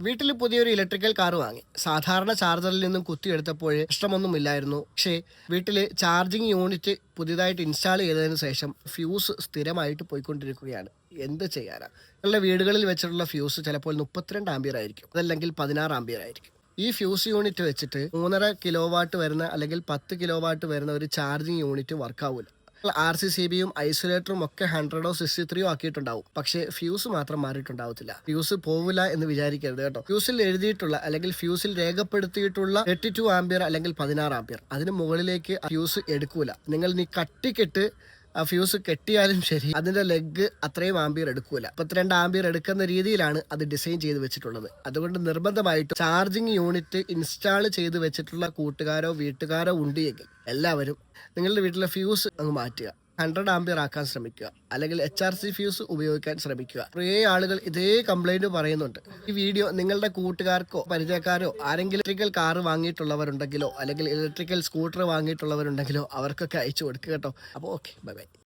വീട്ടിൽ പുതിയൊരു electrical car വാങ്ങി. സാധാരണ ചാർജറിൽ നിന്നും കുത്തിയെടുത്തപ്പോൾ പ്രശ്നമൊന്നുമില്ലായിരുന്നു പക്ഷേ വീട്ടിൽ ചാർജിങ് യൂണിറ്റ് പുതിയതായിട്ട് ഇൻസ്റ്റാൾ ചെയ്തതിന് ശേഷം ഫ്യൂസ് സ്ഥിരമായിട്ട് പോയിക്കൊണ്ടിരിക്കുകയാണ്. എന്ത് ചെയ്യാനാണ് നിങ്ങളുടെ വീടുകളിൽ വെച്ചിട്ടുള്ള ഫ്യൂസ് ചിലപ്പോൾ മുപ്പത്തിരണ്ട് ആംബിയർ ആയിരിക്കും. അതല്ലെങ്കിൽ പതിനാറ് ആംബിയർ ആയിരിക്കും. ഈ ഫ്യൂസ് യൂണിറ്റ് വെച്ചിട്ട് മൂന്നര കിലോ വാട്ട് വരുന്ന അല്ലെങ്കിൽ പത്ത് കിലോ വാട്ട് വരുന്ന ഒരു ചാർജിങ് യൂണിറ്റ് വർക്കാവൂല. ആർ സി സി ബിയും ഐസൊലേറ്ററും ഒക്കെ ഹൺഡ്രഡോ സിക്സ്റ്റി ത്രീയോ ആക്കിയിട്ടുണ്ടാവും. പക്ഷെ ഫ്യൂസ് മാത്രം മാറിയിട്ടുണ്ടാവത്തില്ല. ഫ്യൂസ് പോവില്ല എന്ന് വിചാരിക്കരുത് കേട്ടോ. ഫ്യൂസിൽ എഴുതിയിട്ടുള്ള അല്ലെങ്കിൽ ഫ്യൂസിൽ രേഖപ്പെടുത്തിയിട്ടുള്ള എട്ടി ടു ആംബിയർ അല്ലെങ്കിൽ പതിനാറ് ആംബിയർ അതിന് മുകളിലേക്ക് ഫ്യൂസ് എടുക്കൂല. നിങ്ങൾ നീ കട്ടിക്കെട്ട് ആ ഫ്യൂസ് കെട്ടിയാലും ശരി അതിന്റെ ലെഗ് അത്രയും ആംബിയർ എടുക്കൂല. മുപ്പത്തിരണ്ട് ആംബിയർ എടുക്കുന്ന രീതിയിലാണ് അത് ഡിസൈൻ ചെയ്ത് വെച്ചിട്ടുള്ളത്. അതുകൊണ്ട് നിർബന്ധമായിട്ടും ചാർജിങ് യൂണിറ്റ് ഇൻസ്റ്റാൾ ചെയ്ത് വെച്ചിട്ടുള്ള കൂട്ടുകാരോ വീട്ടുകാരോ ഉണ്ട് എങ്കിൽ എല്ലാവരും നിങ്ങളുടെ വീട്ടിലെ ഫ്യൂസ് അങ്ങ് മാറ്റുക. ഹൺഡ്രഡ് ആംബിയർ ആക്കാൻ ശ്രമിക്കുക. അല്ലെങ്കിൽ എച്ച് ആർ സി ഫ്യൂസ് ഉപയോഗിക്കാൻ ശ്രമിക്കുക. കുറേ ആളുകൾ ഇതേ കംപ്ലൈന്റ് പറയുന്നുണ്ട്. ഈ വീഡിയോ നിങ്ങളുടെ കൂട്ടുകാർക്കോ പരിചയക്കാരോ ആരെങ്കിലും ഇലക്ട്രിക്കൽ കാർ വാങ്ങിയിട്ടുള്ളവരുണ്ടെങ്കിലോ അല്ലെങ്കിൽ ഇലക്ട്രിക്കൽ സ്കൂട്ടർ വാങ്ങിയിട്ടുള്ളവരുണ്ടെങ്കിലോ അവർക്കൊക്കെ അയച്ചു കൊടുക്കുക കേട്ടോ. അപ്പോൾ ഓക്കെ ബൈ ബൈ